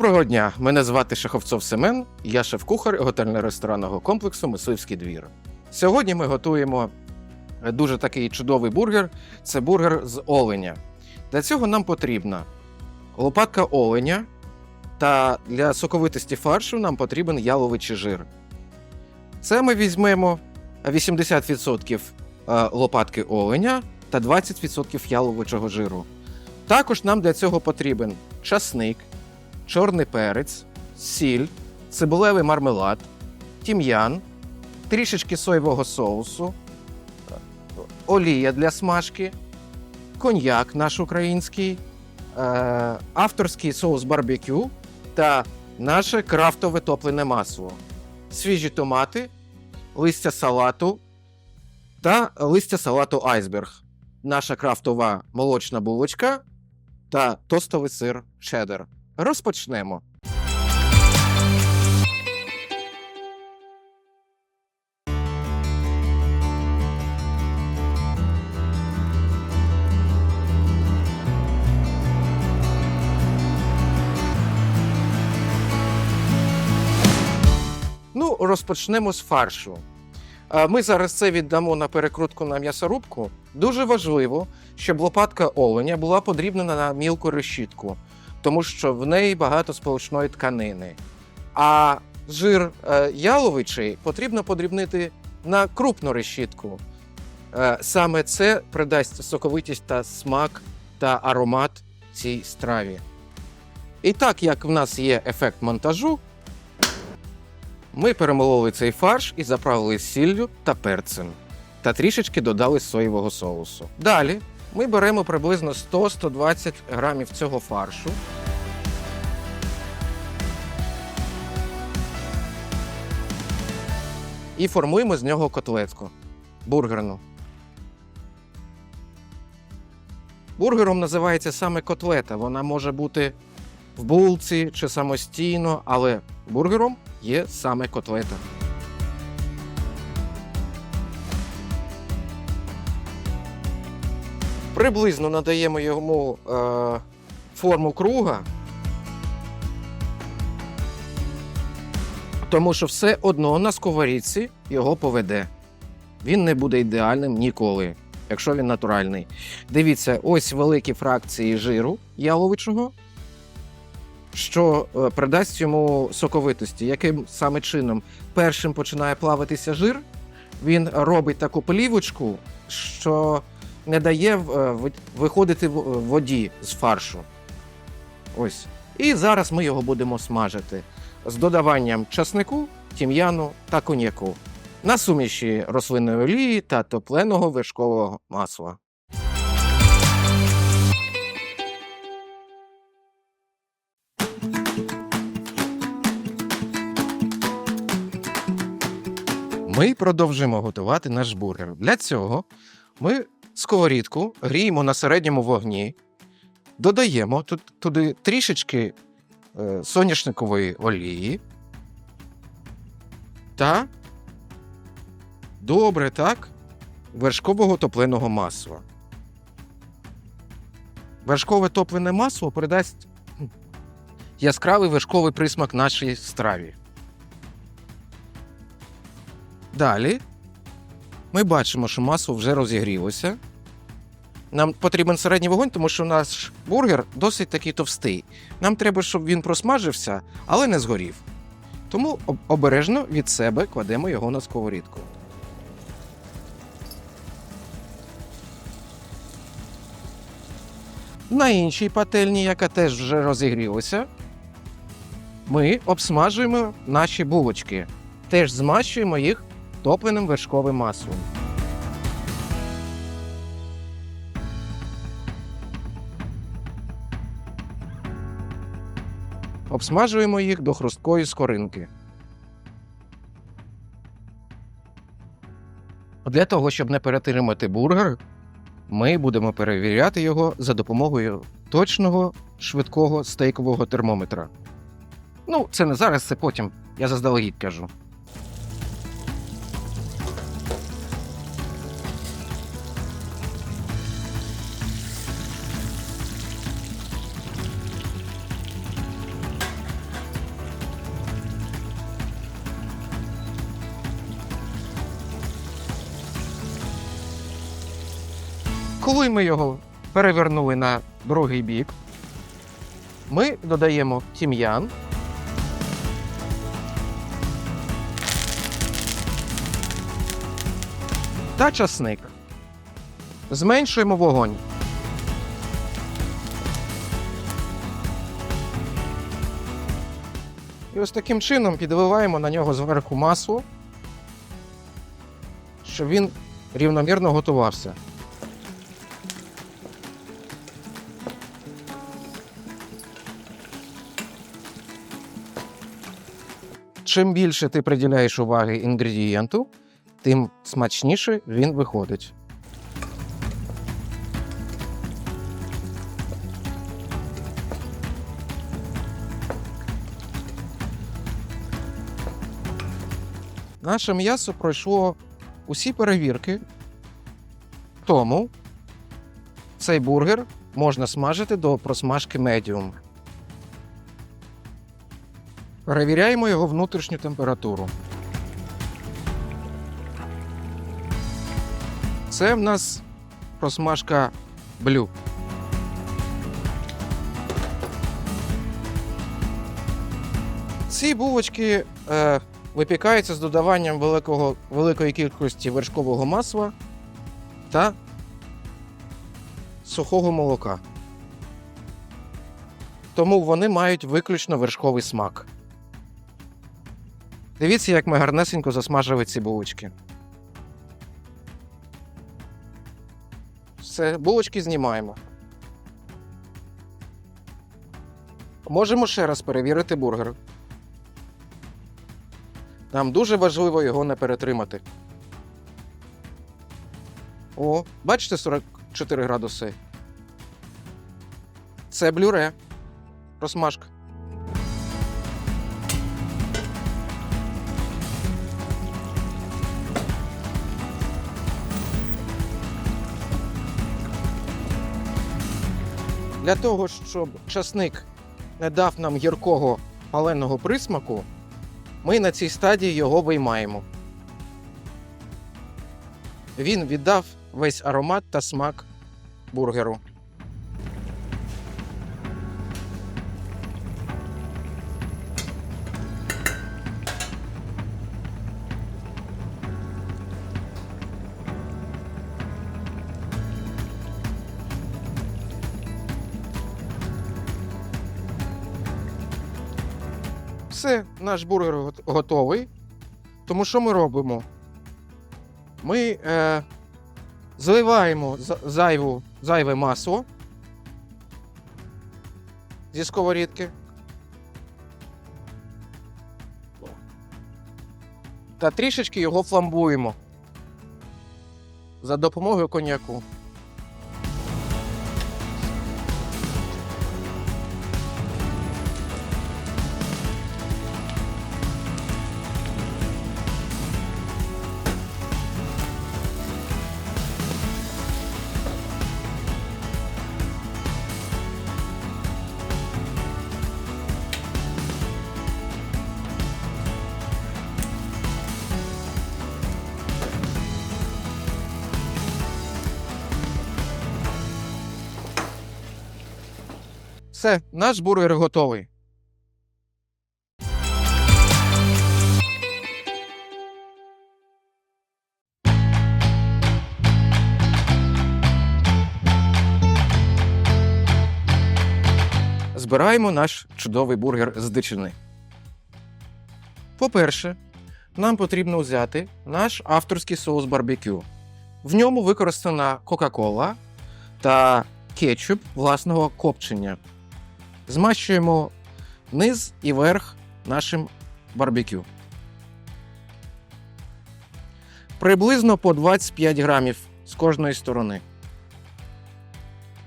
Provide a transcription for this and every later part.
Доброго дня! Мене звати Шаховцов Семен, я шеф-кухар готельно-ресторанного комплексу Мисливський двір. Сьогодні ми готуємо дуже такий чудовий бургер. Це бургер з оленя. Для цього нам потрібна лопатка оленя, та для соковитості фаршу нам потрібен яловичий жир. Це ми візьмемо 80% е, лопатки оленя та 20% яловичого жиру. Також нам для цього потрібен часник, чорний перець, сіль, цибулевий мармелад, тім'ян, трішечки соєвого соусу, олія для смажки, коньяк наш український, е, авторський соус барбекю та наше крафтове топлене масло, свіжі томати, листя салату та листя салату айсберг, наша крафтова молочна булочка та тостовий сир чеддер. Розпочнемо. Ну, розпочнемо з фаршу. Ми зараз це віддамо на перекрутку на м'ясорубку. Дуже важливо, щоб лопатка оленя була подрібнена на мілку решітку, тому що в неї багато сполучної тканини. А жир е, яловичий потрібно подрібнити на крупну решітку. Е, Саме це придасть соковитість та смак та аромат цій страві. І так як в нас є ефект монтажу, ми перемололи цей фарш і заправили сіллю та перцем. Та трішечки додали соєвого соусу. Далі ми беремо приблизно 100-120 грамів цього фаршу. І формуємо з нього котлетку бургерну. Бургером називається саме котлета. Вона може бути в булці чи самостійно, але бургером є саме котлета. Приблизно надаємо йому е, форму круга, тому що все одно на сковорідці його поведе. Він не буде ідеальним ніколи, якщо він натуральний. Дивіться, ось великі фракції жиру яловичого, що е, придасть йому соковитості. Яким саме чином першим починає плаватися жир, він робить таку плівочку, що не дає е, виходити в- воді з фаршу. Ось. І зараз ми його будемо смажити з додаванням часнику, тім'яну та коньяку на суміші рослинної олії та топленого вершкового масла. Ми продовжуємо готувати наш бургер. Для цього ми сковорідку гріємо на середньому вогні, додаємо туди трішечки соняшникової олії та добре так вершкового топленого масла. Вершкове топлене масло придасть яскравий вершковий присмак нашій страві. Далі ми бачимо, що масло вже розігрілося. Нам потрібен середній вогонь, тому що наш бургер досить такий товстий. Нам треба, щоб він просмажився, але не згорів. Тому обережно від себе кладемо його на сковорідку. На іншій пательні, яка теж вже розігрілася, ми обсмажуємо наші булочки. Теж змащуємо їх топленим вершковим маслом. Обсмажуємо їх до хрусткої скоринки. Для того, щоб не перетримати бургер, ми будемо перевіряти його за допомогою точного швидкого стейкового термометра. Ну, це не зараз, це потім. Я заздалегідь кажу. Коли ми його перевернули на другий бік, ми додаємо тім'ян. Та часник. Зменшуємо вогонь. І ось таким чином підливаємо на нього зверху масло, щоб він рівномірно готувався. Чим більше ти приділяєш уваги інгредієнту, тим смачніше він виходить. Наше м'ясо пройшло усі перевірки, тому цей бургер можна смажити до просмажки медіум. Перевіряємо його внутрішню температуру. Це в нас просмажка блю. Ці булочки е, випікаються з додаванням великого, великої кількості вершкового масла та сухого молока. Тому вони мають виключно вершковий смак. Дивіться, як ми гарнесенько засмажили ці булочки. Все, булочки знімаємо. Можемо ще раз перевірити бургер. Нам дуже важливо його не перетримати. О, бачите 44 градуси. Це блюре. Розмашка. Для того, щоб часник не дав нам гіркого паленого присмаку, ми на цій стадії його виймаємо. Він віддав весь аромат та смак бургеру. Все, наш бургер готовий. Тому що ми робимо? Ми е, зливаємо зайву, зайве масло зі сковорідки. Та трішечки його фламбуємо за допомогою коньяку. Все, наш бургер готовий. Збираємо наш чудовий бургер з дичини. По-перше, нам потрібно взяти наш авторський соус барбекю. В ньому використана Кока-Кола та кетчуп власного копчення. Змащуємо низ і верх нашим барбекю. Приблизно по 25 грамів з кожної сторони.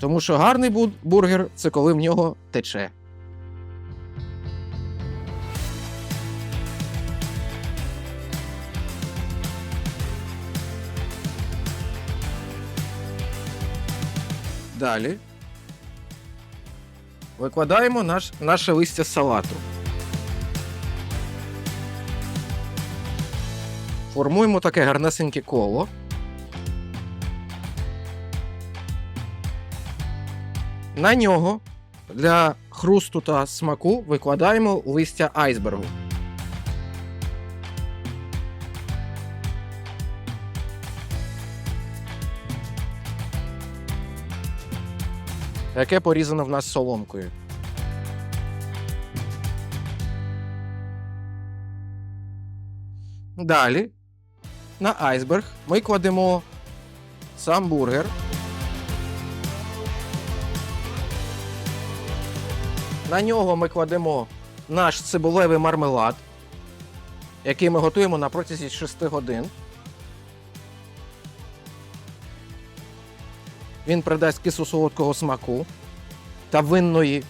Тому що гарний бу- бургер це коли в нього тече. Далі викладаємо наш, наше листя салату. Формуємо таке гарнесеньке коло. На нього для хрусту та смаку викладаємо листя айсбергу. Яке порізано в нас соломкою. Далі на айсберг ми кладемо сам бургер. На нього ми кладемо наш цибулевий мармелад, який ми готуємо на протязі 6 годин. Він придасть кисло солодкого смаку та винної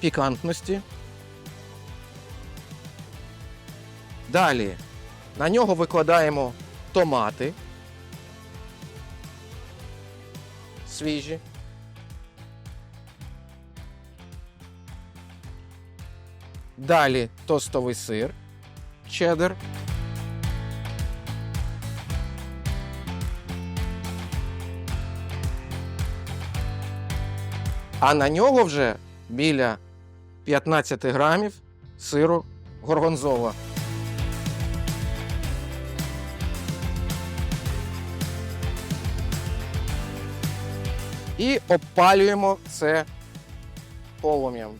пікантності. Далі на нього викладаємо томати свіжі. Далі тостовий сир, чеддер. А на нього вже біля 15 грамів сиру горгонзола. І обпалюємо це полум'ям.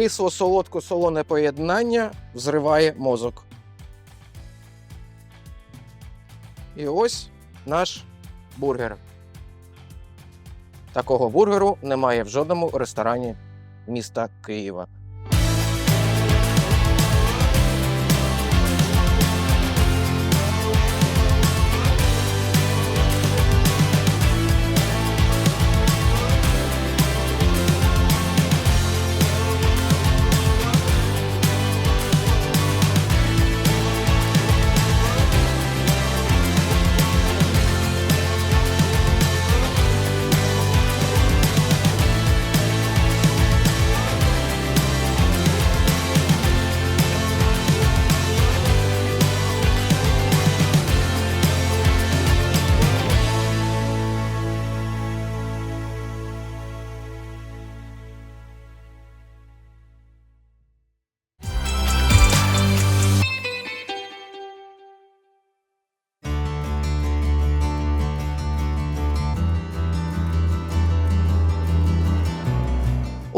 Кисло-солодко-солоне поєднання взриває мозок. І ось наш бургер. Такого бургеру немає в жодному ресторані міста Києва.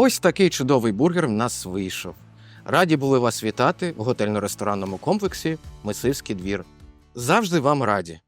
Ось такий чудовий бургер в нас вийшов. Раді були вас вітати в готельно-ресторанному комплексі Мисливський двір. Завжди вам раді.